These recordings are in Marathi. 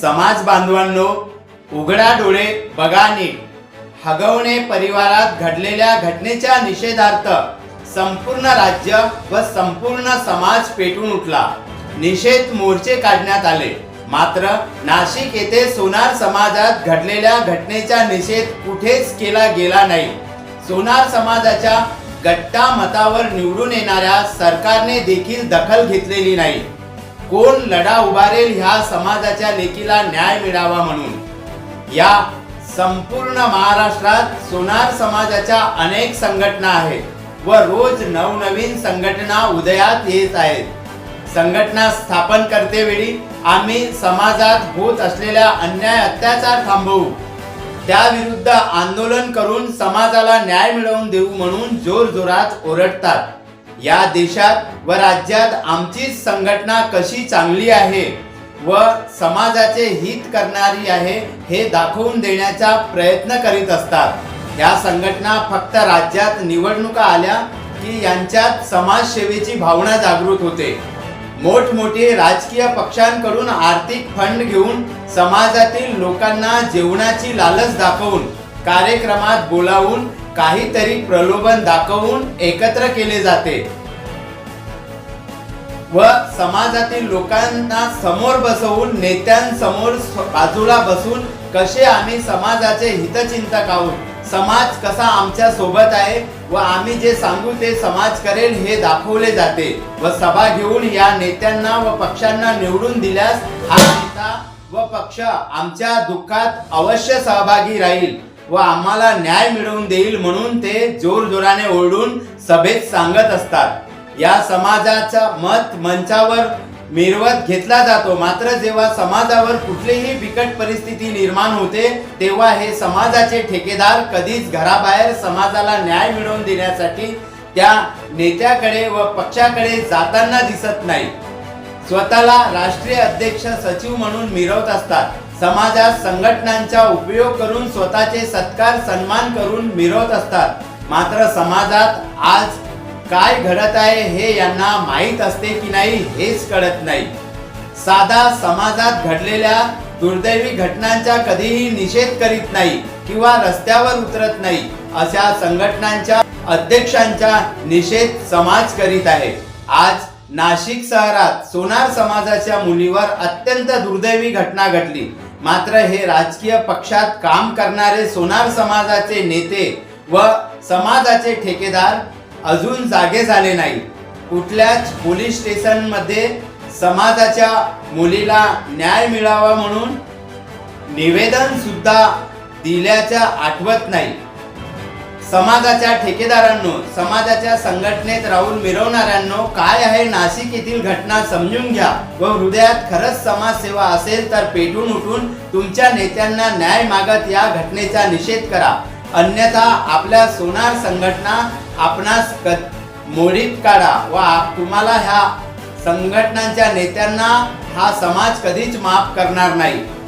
समाज बांधवांनो उघडा डोळे बघा नीट. हगवणे परिवारात घडलेल्या घटनेच्या निषेधार्थ संपूर्ण राज्य व संपूर्ण समाज पेटून उठला. निषेध मोर्चे काढण्यात आले. मात्र नाशिक येथे सोनार समाजात घडलेल्या घटनेचा निषेध कुठेच केला गेला नाही. सोनार समाजाच्या गट्टा मतावर निवडून येणाऱ्या सरकारने देखील दखल घेतलेली नाही. कोण लढा उभारेल ह्या समाजाच्या लेकीला न्याय मिळावा म्हणून. या संपूर्ण महाराष्ट्रात सोनार समाजाच्या अनेक संघटना आहेत व रोज नवनवीन संघटना उदयात येत आहेत. संघटना स्थापन करतेवेळी आम्ही समाजात होत असलेल्या अन्याय अत्याचार थांबवू. त्याविरुद्ध आंदोलन करून समाजाला न्याय मिळवून देऊ म्हणून जोर जोरात ओरडतात. या देशात व राज्यात आमचीच संघटना कशी चांगली आहे व समाजाचे हित करणारी आहे हे दाखवून देण्याचा प्रयत्न करीत असतात. या संघटना फक्त राज्यात निवडणुका आल्या की यांच्यात समाजसेवेची भावना जागृत होते. मोठमोठे राजकीय पक्षांकडून आर्थिक फंड घेऊन समाजातील लोकांना जेवणाची लालच दाखवून कार्यक्रमात बोलावून काहीतरी प्रलोभन दाखवून एकत्र केले जाते. व समाजातील लोकांना समोर बसवून नेत्यांसमोर बाजूला बसून कसे आम्ही समाजाचे हितचिंतक आहोत? समाज कसा आमच्यासोबत आहे? व आम्ही जे सांगू ते समाज करेल हे दाखवले जाते. व सभा घेऊन या नेत्यांना व पक्षांना निवडून दिल्यास हा नेता व पक्ष आमच्या दुःखात अवश्य सहभागी राहील. व आम्हाला न्याय मिळवून देईल म्हणून ते जोर जोराने ओरडून सभेत सांगत असतात. या समाजाचा मत मंचावर मिरवत घेतला जातो. मात्र जेव्हा समाजावर कुठलीही बिकट परिस्थिती निर्माण होते तेव्हा हे समाजाचे ठेकेदार कधीच घराबाहेर समाजाला न्याय मिळवून देण्यासाठी त्या नेत्याकडे व पक्षाकडे जाताना दिसत नाही. स्वतःला राष्ट्रीय अध्यक्ष सचिव म्हणून मिरवत असतात. समाजात संघटनांचा उपयोग करून स्वतःचे सत्कार सन्मान करून मिरवत असतात. मात्र समाजात आज काय घडत आहे हे यांना माहीत असते की नाही हेच कळत नाही. साधा समाजात घडलेल्या दुर्दैवी घटनांचा कधीही निषेध करीत नाही किंवा रस्त्यावर उतरत नाही अशा संघटनांच्या अध्यक्षांचा निषेध समाज करीत आहे. आज नाशिक शहरात सोनार समाजाच्या मुलीवर अत्यंत दुर्दैवी घटना घडली. मात्र हे राजकीय पक्षात काम करणारे सोनार समाजाचे नेते व समाजाचे ठेकेदार अजून जागे झाले नाही कुठल्याच पोलीस स्टेशनमध्ये समाजाच्या मुलीला न्याय मिळावा म्हणून निवेदन सुद्धा दिल्याच्या आठवत नाही. समाजाच्या ठेकेदारांनो समाजाच्या संघटनेत राहून मिरवणाऱ्यांनो काय आहे नाशिक येथील घटना समजून घ्या. व हृदयात खरंच समाजसेवा असेल तर पेटून उठून तुमच्या नेत्यांना न्याय मागत या घटनेचा निषेध करा. अन्यथा आपल्या सोनार संघटना आपणास क- मोडीत काढा व आप- तुम्हाला ह्या संघटनांच्या नेत्यांना हा समाज कधीच माफ करणार नाही.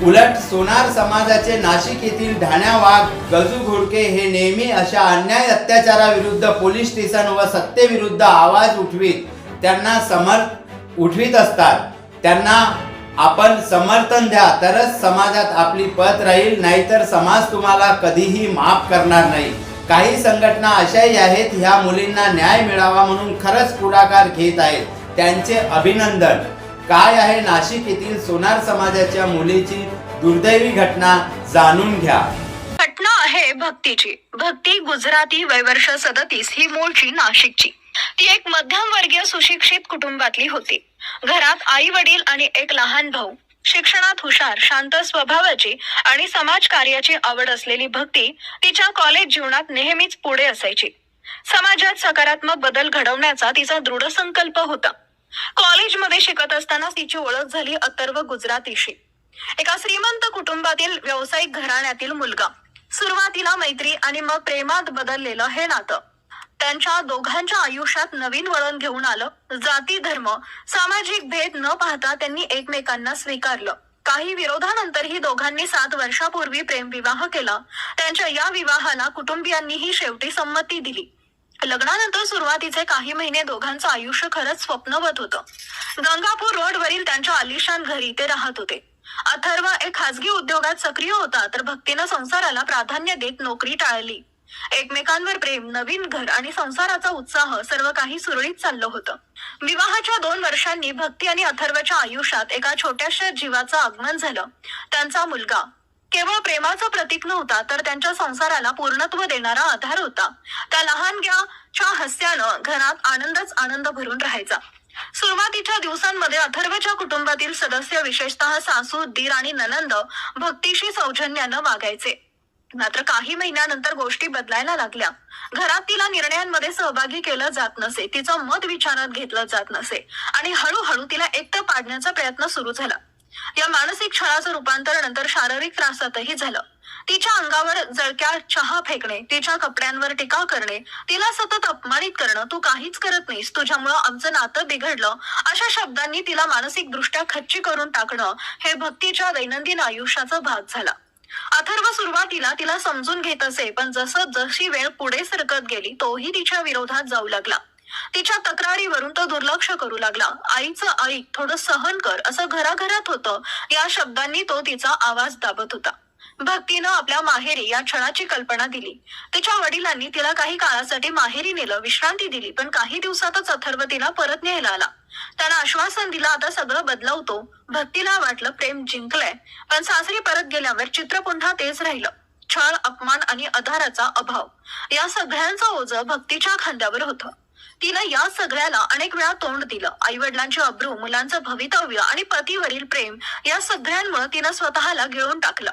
उलट सोनार समाजाचे नाशिक येथील ढाण्या वाघ गजू घोडके हे नेहमी अशा अन्याय अत्याचाराविरुद्ध पोलीस स्टेशन व सत्तेविरुद्ध आवाज उठवीत त्यांना समर्थ उठवीत असतात. त्यांना आपण समर्थन द्या तरच समाजात आपली पत राहील नाहीतर समाज तुम्हाला कधीही माफ करणार नाही. काही संघटना अशाही आहेत ह्या मुलींना न्याय मिळावा म्हणून खरंच पुढाकार घेत आहेत. त्यांचे अभिनंदन. काय आहे नाशिक येथील सोनार समाजाच्या मुलीची दुर्दैवी घटना जाणून घ्या. घटना आहे भक्तीची. भक्ती गुजराती वयवर्ष सदतीस ही मूळची नाशिकची. ती एक मध्यमवर्गीय सुशिक्षित कुटुंबातली होती. घरात आई वडील आणि एक लहान भाऊ. शिक्षणात हुशार शांत स्वभावाची आणि समाज कार्याची आवड असलेली भक्ती तिच्या कॉलेज जीवनात नेहमीच पुढे असायची. समाजात सकारात्मक बदल घडवण्याचा तिचा दृढ संकल्प होता. कॉलेजमध्ये शिकत असताना तिची ओळख झाली अथर्व गुजरातीशी. एका श्रीमंत कुटुंबातील व्यावसायिक घराण्यातील मुलगा. सुरुवातीला मैत्री आणि मग प्रेमात बदललेलं हे नातं. त्यांच्या दोघांच्या आयुष्यात नवीन वळण घेऊन आलं. जाती धर्म सामाजिक भेद न पाहता त्यांनी एकमेकांना स्वीकारलं. काही विरोधानंतरही दोघांनी सात वर्षापूर्वी प्रेमविवाह केला. त्यांच्या या विवाहाला कुटुंबियांनीही शेवटी संमती दिली. लग्नानंतर सुरुवातीचे काही महिने दोघांचं आयुष्य खरंच स्वप्नवत होतं. गंगापूर रोडवरील त्यांच्या आलिशान घरी ते राहत होते. अथर्व एक खासगी उद्योगात सक्रिय होता तर भक्तीनं संसाराला प्राधान्य देत नोकरी टाळली. एकमेकांवर प्रेम नवीन घर आणि संसाराचा उत्साह सर्व काही सुरळीत चाललं होतं. विवाहाच्या दोन वर्षांनी भक्ती आणि अथर्वच्या आयुष्यात एका छोट्याशा जीवाचं आगमन झालं. त्यांचा मुलगा केवळ प्रेमाचं प्रतीक नव्हता तर त्यांच्या संसाराला पूर्णत्व देणारा आधार होता. त्या लहानग्याच्या हस्यानं घरात आनंदच आनंद भरून राहायचा. सुरुवातीच्या दिवसांमध्ये अथर्वच्या कुटुंबातील सदस्य विशेषतः सासू दीर आणि ननंद भक्तीशी सौजन्यानं वागायचे. मात्र काही महिन्यानंतर गोष्टी बदलायला लागल्या. घरात तिला निर्णयांमध्ये सहभागी केलं जात नसे तिचं मत विचारात घेतलं जात नसे आणि हळूहळू तिला एकटं पाडण्याचा प्रयत्न सुरू झाला. या मानसिक छळाचं रूपांतर नंतर शारीरिक त्रासातही झालं. तिच्या अंगावर जळक्या चहा फेकणे तिच्या कपड्यांवर टीका करणे तिला सतत अपमानित करणं तू काहीच करत नाहीस तुझ्यामुळं आमचं नातं बिघडलं अशा शब्दांनी तिला मानसिक दृष्ट्या खच्ची करून टाकणं हे भक्तीच्या दैनंदिन आयुष्याचा भाग झाला. अथर्व सुरुवातीला तिला समजून घेत असे पण जसं जशी वेळ पुढे सरकत गेली तोही तिच्या विरोधात जाऊ लागला. तिच्या तक्रारीवरून तो दुर्लक्ष करू लागला. आईचं ऐक थोडं सहन कर असं घराघरात होतं. या शब्दांनी तो तिचा आवाज दाबत होता. भक्तीनं आपल्या माहेरी या क्षणाची कल्पना दिली. तिच्या वडिलांनी तिला काही काळासाठी माहेरी नेलं विश्रांती दिली पण काही दिवसातच अथर्व तिला परत न्यायला आला. त्यानं आश्वासन दिलं आता सगळं बदलवतो. भक्तीला वाटलं प्रेम जिंकलंय पण सासरी परत गेल्यावर चित्र पुन्हा तेच राहिलं. छळ अपमान आणि आधाराचा अभाव. या सगळ्यांचं ओझ भक्तीच्या खांद्यावर होतं. तिनं या सगळ्याला अनेक वेळा तोंड दिलं. आई वडिलांची अब्रू मुलांचं भवितव्य आणि पतीवरील प्रेम या सगळ्यांमुळे तिनं स्वतःला गिळून टाकलं.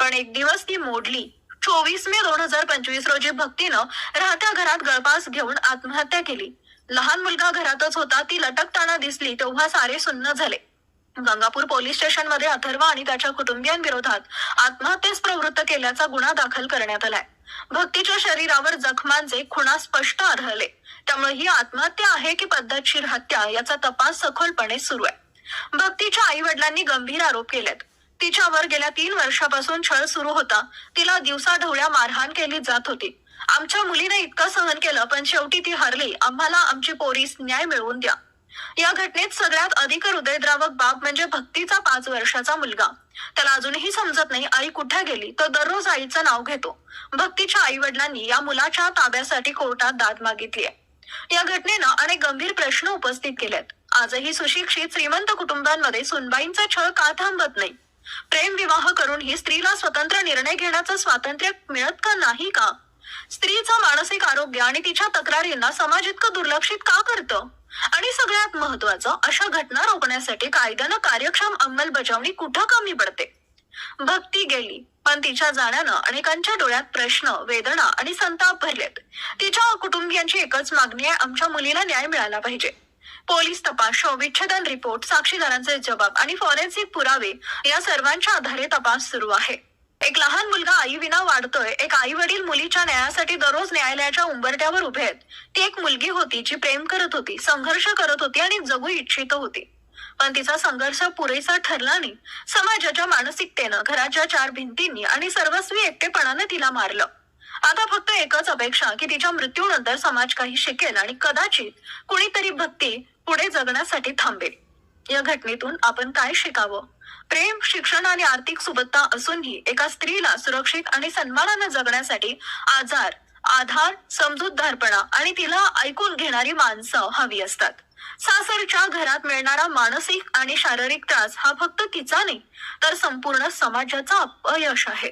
पण एक दिवस ती मोडली. चोवीस मे दोन हजार पंचवीस रोजी भक्तीनं राहत्या घरात गळपास घेऊन आत्महत्या केली. लहान मुलगा घरातच होता ती लटकताना दिसली तेव्हा सारे सुन्न झाले. गंगापूर पोलीस स्टेशनमध्ये अथर्व आणि त्याच्या कुटुंबियांविरोधात आत्महत्येस प्रवृत्त केल्याचा गुन्हा दाखल करण्यात आलाय. भक्तीच्या शरीरावर जखमांचे खुणा स्पष्ट आढळले. त्यामुळे ही आत्महत्या आहे की पद्धतशीर हत्या याचा तपास सखोलपणे सुरू आहे. भक्तीच्या आई वडिलांनी गंभीर आरोप केलेत. तिच्यावर गेल्या तीन वर्षापासून छळ सुरू होता. तिला दिवसा ढवळ्या मारहाण केली जात होती. आमच्या मुलीने इतकं सहन केलं पण शेवटी ती हरली. आम्हाला आमची पोरीस न्याय मिळवून द्या. या घटनेत सगळ्यात अधिक हृदयद्रावक बाब म्हणजे भक्तीचा पाच वर्षाचा मुलगा. त्याला अजूनही समजत नाही आई कुठे गेली तो दररोज आईचं नाव घेतो. भक्तीच्या आई वडिलांनी या मुलाच्या ताब्यासाठी कोर्टात दाद मागितली आहे या घटनेनं अनेक गंभीर प्रश्न उपस्थित केलेत. आजही सुशिक्षित श्रीमंत कुटुंबांमध्ये सुनबाईंचा छळ का थांबत नाही? प्रेम विवाह करून ही स्त्रीला स्वतंत्र निर्णय घेण्याचं स्वातंत्र्य मिळत का नाही का? स्त्रीचं मानसिक आरोग्य आणि तिच्या तक्रारींना समाज इतकं दुर्लक्षित का करतं? आणि सगळ्यात महत्वाचं अशा घटना रोखण्यासाठी कायद्यानं कार्यक्षम अंमलबजावणी कुठं कमी पडते? भक्ती गेली पण तिच्या जाण्यानं अनेकांच्या डोळ्यात प्रश्न वेदना आणि संताप भरलेत. तिच्या कुटुंबियांची एकच मागणी आहे आमच्या मुलीला न्याय मिळाला पाहिजे. पोलीस तपास शवविच्छेदन रिपोर्ट साक्षीदारांचे जबाब आणि फॉरेन्सिक पुरावे या सर्वांच्या आधारे तपास सुरू आहे. एक लहान मुलगा आई विना वाढतोय एक आई वडील मुलीच्या न्यायासाठी दररोज न्यायालयाच्या उंबरट्यावर उभे आहेत. ती एक मुलगी होती जी प्रेम करत होती संघर्ष करत होती आणि जगू इच्छित होती. पण तिचा संघर्ष पुरेसा ठरला नाही. समाजाच्या मानसिकतेनं घराच्या चार भिंतींनी आणि सर्वस्वी एकटेपणाने तिला मारलं. आता फक्त एकच अपेक्षा की तिच्या मृत्यूनंतर समाज काही शिकेल आणि कदाचित कुणीतरी भक्ती पुढे जगण्यासाठी थांबेल. या घटनेतून आपण काय शिकावं? प्रेम शिक्षण आणि आर्थिक सुबत्ता असूनही एका स्त्रीला सुरक्षित आणि सन्मानानं जगण्यासाठी आजार आधार समजूतदारपणा आणि तिला ऐकून घेणारी माणसं हवी असतात. सासरच्या घरात मिळणारा मानसिक आणि शारीरिक त्रास हा फक्त तिचा नाही तर संपूर्ण समाजाचा अपयश आहे.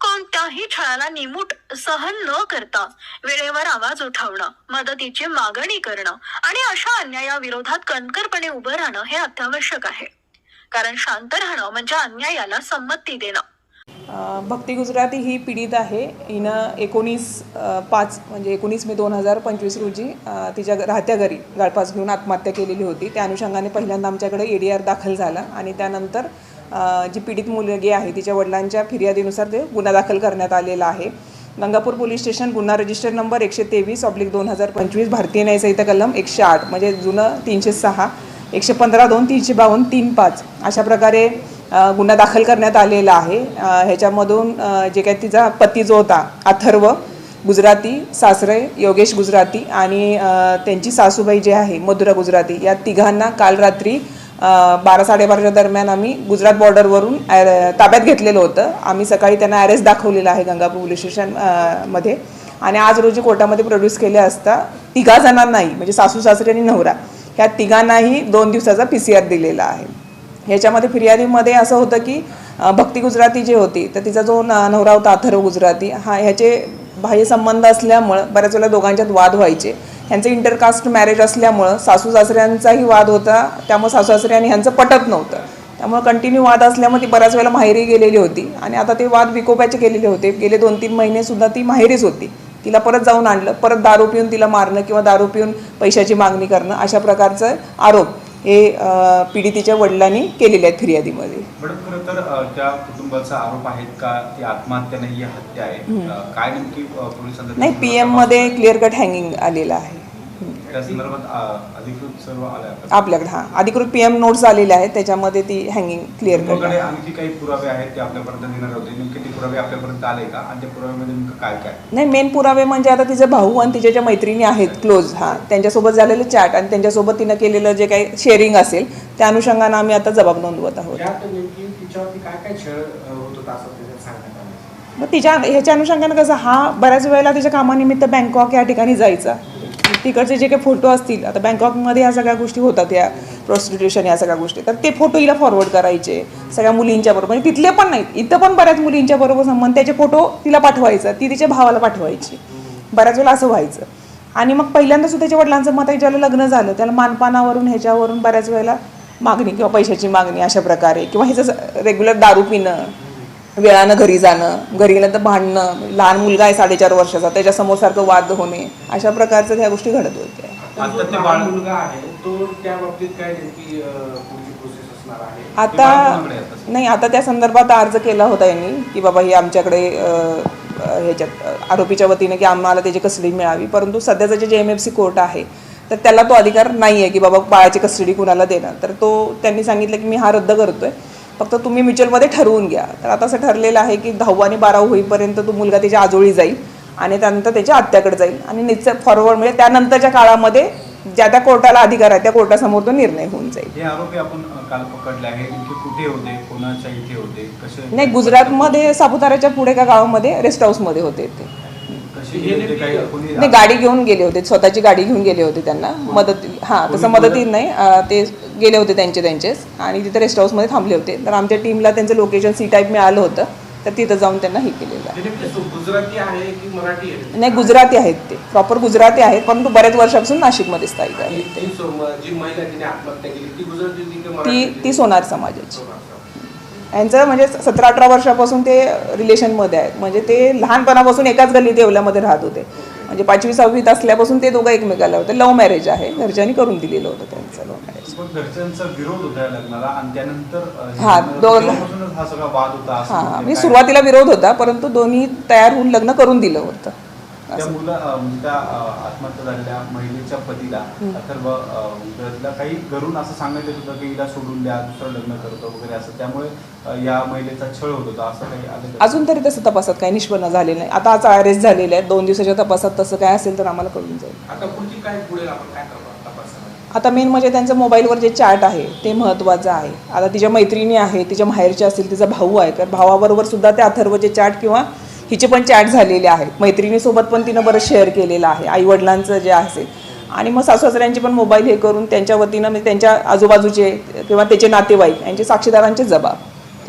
कोणत्याही छळाला निमूट सहन न करता वेळेवर आवाज उठवणं मदतीची मागणी करणं आणि अशा अन्यायाविरोधात कणकरपणे उभं राहणं हे अत्यावश्यक आहे. कारण शांत राहणं म्हणजे अन्यायाला संमती देणं. भक्ती गुजराती ही पीडित आहे. हिनं एकोणीस पाच म्हणजे एकोणीस मे दोन हजार पंचवीस रोजी तिच्या राहत्या घरी गळपास घेऊन आत्महत्या केलेली होती. त्या अनुषंगाने पहिल्यांदा आमच्याकडे ए डी आर दाखल झाला आणि त्यानंतर जी पीडित मुलगी आहे तिच्या वडिलांच्या फिर्यादीनुसार ते गुन्हा दाखल करण्यात आलेला आहे. गंगापूर पोलीस स्टेशन गुन्हा रजिस्टर नंबर एकशे तेवीस ऑब्लिक दोन हजार पंचवीस भारतीय न्यायसंहिता कलम एकशे आठ म्हणजे जुनं तीनशे सहा. एकशे पंधरा दोन तीनशे बावन्न तीन पाच अशा प्रकारे गुन्हा दाखल करण्यात आलेला आहे. ह्याच्यामधून जे काय तिचा पती जो होता अथर्व गुजराती सासरे योगेश गुजराती आणि त्यांची सासूबाई जे आहे मधुरा गुजराती या तिघांना काल रात्री बारा साडेबाराच्या दरम्यान आम्ही गुजरात बॉर्डरवरून ॲर- ताब्यात घेतलेलं होतं. आम्ही सकाळी त्यांना अरेस्ट दाखवलेला आहे गंगापूर पोलीस स्टेशनमध्ये. आणि आज रोजी कोर्टामध्ये प्रोड्यूस केले असता तिघा जणांनाही म्हणजे सासू सासरे आणि नवरा ह्या तिघांनाही दोन दिवसाचा पी सी आर दिलेला आहे. ह्याच्यामध्ये फिर्यादीमध्ये असं होतं की भक्ती गुजराती जी होती तर तिचा जो न- नवरा होता अथर्व गुजराती हा ह्याचे बाह्य संबंध असल्यामुळं बऱ्याच वेळेला दोघांच्यात वाद व्हायचे. ह्यांचे इंटरकास्ट मॅरेज असल्यामुळं सासू सासऱ्यांचाही वाद होता त्यामुळे सासू सासरे आणि ह्यांचं पटत नव्हतं. त्यामुळे कंटिन्यू वाद असल्यामुळे ती बऱ्याच वेळेला माहेरी गेलेली होती. आणि आता ते वाद विकोप्याचे केलेले होते. गेले दोन तीन महिनेसुद्धा ती माहेरीच होती. तिला परत जाऊन आणलं परत दारू पिऊन तिला मारणं किंवा दारू पिऊन पैशाची मागणी करणं अशा प्रकारचे आरोप हे पीडितेच्या वडिलांनी केलेले आहेत फिर्यादीमध्ये. मॅडम खरं तर अ, त्या कुटुंबाचा आरोप आहेत का ती आत्महत्या नाही हत्या आहे. अ, काय नेमकी अ, पोलिसांचा नाही पी एममध्ये क्लिअर कट हँगिंग आलेलं आहे. त्या संदर्भात अ, अधिकृत सर्व आल्या आपल्याकडे हां. अधिकृत पी एम नोट्स आलेले आहेत त्याच्यामध्ये ती हँगिंग क्लिअर आहे आणखी काही पुरावे आहेत ते आपल्यापर्यंत देणार होते? नेमके ते पुरावे आपल्यापर्यंत आले का? आणि त्या पुराव्यामध्ये नेमकं काय काय? नाही मेन पुरावे म्हणजे आता तिचे भाऊ आणि तिच्या ज्या मैत्रिणी आहेत क्लोज हां. त्यांच्यासोबत झालेलं चॅट आणि त्यांच्यासोबत तिनं केलेलं जे काही शेअरिंग असेल त्या अनुषंगानं आम्ही आता जबाब नोंदवत आहोत. मग तिच्या ह्याच्या अनुषंगानं कसं हा बऱ्याच वेळेला तिच्या कामानिमित्त बँकॉक या ठिकाणी जायचा. तिकडचे जे काही फोटो असतील आता बँकॉकमध्ये ह्या सगळ्या गोष्टी होतात या प्रॉस्टिट्युशन या सगळ्या गोष्टी. तर ते फोटो हिला फॉरवर्ड करायचे सगळ्या मुलींच्या बरोबर. म्हणजे तिथले पण नाहीत इथं पण बऱ्याच मुलींच्या बरोबर संबंध त्याचे फोटो तिला पाठवायचा ती तिच्या भावाला पाठवायची. बऱ्याच वेळेला असं व्हायचं. आणि मग पहिल्यांदा सुद्धा त्याच्या वडिलांचं मत आहे ज्याला लग्न झालं त्याला मानपानावरून ह्याच्यावरून बऱ्याच वेळेला मागणी किंवा पैशाची मागणी अशा प्रकारे किंवा ह्याचं रेग्युलर दारू पिणं वेळानं घरी जाणं घरी गेलं तर भांडणं लहान मुलगा आहे साडेचार वर्षाचा त्याच्यासमोर सारखं वाद होणे अशा प्रकारच्या ह्या गोष्टी घडत होत्या. आता? नाही आता त्या संदर्भात अर्ज केला होता यांनी की बाबा ही आमच्याकडे ह्याच्यात आरोपीच्या वतीने की आम्हाला त्याची कस्टडी मिळावी. परंतु सध्याचं जे जे एम एफ सी कोर्ट आहे तर त्याला तो अधिकार नाही आहे की बाबा बाळाची कस्टडी कुणाला देणं तर तो त्यांनी सांगितलं की मी हा रद्द करतोय. फक्त तुम्ही म्युच्युअलमध्ये ठरवून घ्या. तर आता असं ठरलेलं आहे की दहावा आणि बारावा होईपर्यंत तो मुलगा त्याच्या आजोळी जाईल आणि त्यानंतर त्याच्या आत्याकडे जाईल. आणि निश्चित फॉरवर्ड म्हणजे त्यानंतरच्या काळामध्ये ज्या त्या कोर्टाला अधिकार आहे त्या कोर्टासमोर तो निर्णय होऊन जाईल. हे नाही गुजरातमध्ये सापुताऱ्याच्या पुढे का गावामध्ये? रेस्ट हाऊसमध्ये होते ते. नाही गाडी घेऊन गेले होते. स्वतःची गाडी घेऊन गेले होते त्यांना. मदत हां तसं मदतीत नाही. ते गेले होते त्यांचे त्यांचेच. आणि तिथे रेस्ट हाऊसमध्ये थांबले होते. तर आमच्या टीमला त्यांचं लोकेशन सी टाईप मिळालं होतं. तर तिथं जाऊन त्यांना हे केलेलं आहे. मराठी आहे? नाही गुजराती आहेत ते. प्रॉपर गुजराती आहेत परंतु बऱ्याच वर्षापासून नाशिकमध्ये स्थायिक आहेत ती. ती सोनार समाजाची? यांचं म्हणजे सतरा अठरा वर्षापासून ते रिलेशनमध्ये आहेत. म्हणजे ते लहानपणापासून एकाच गल्लीत येवल्यामध्ये राहत होते. म्हणजे पाचवी सहावीत असल्यापासून ते दोघं एकमेकाला होते. लव्ह मॅरेज आहे. घरच्यांनी करून दिलेलं होतं त्यांचं लव्ह मॅरेज हे दोन- हा हां म्हणजे म्हणजे? सुरुवातीला विरोध होता परंतु दोन्ही तयार होऊन लग्न करून दिलं होतं. त्या मुला म्हणजे त्या आत्महत्या झालेल्या महिलेच्या पतीला अथर्व तिला काही घरून असं येत होतं की हिला सोडून द्या दुसरं लग्न करतो वगैरे असं. त्यामुळे या महिलेचा छळ होत होता असं काही आलं? अजून तरी तसं तपासात काही निष्पन्न झालेलं नाही. आता आज अरेस्ट झालेले आहेत दोन दिवसाच्या तपासात तसं काय असेल तर आम्हाला कळून जाईल. आता पुढची काय पुढे आपण काय आता मेन म्हणजे त्यांचं मोबाईलवर जे चॅट आहे ते महत्त्वाचं आहे. आता तिच्या मैत्रिणी आहे तिच्या माहेरच्या असतील तिचा भाऊ आहे. तर भावाबरोबर सुद्धा त्या अथर्वचे चॅट किंवा हिचे पण चॅट झालेले आहेत. मैत्रिणीसोबत पण तिनं बरं शेअर केलेलं आहे. आईवडिलांचं जे असेल आणि मग सासूसाऱ्यांचे पण मोबाईल हे करून त्यांच्या वतीनं म्हणजे त्यांच्या आजूबाजूचे किंवा त्याचे नातेवाईक यांचे साक्षीदारांचे जबाब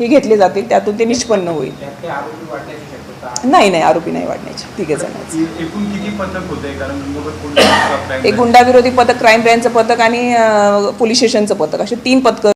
हे घेतले जातील त्यातून ते निष्पन्न होईल. नाही नाही आरोपी नाही वाढण्याचे. तिघे जणांचे. एक गुंडाविरोधी पथक क्राईम ब्रँचचं पथक आणि पोलीस स्टेशनचं पथक. असे तीन पथकं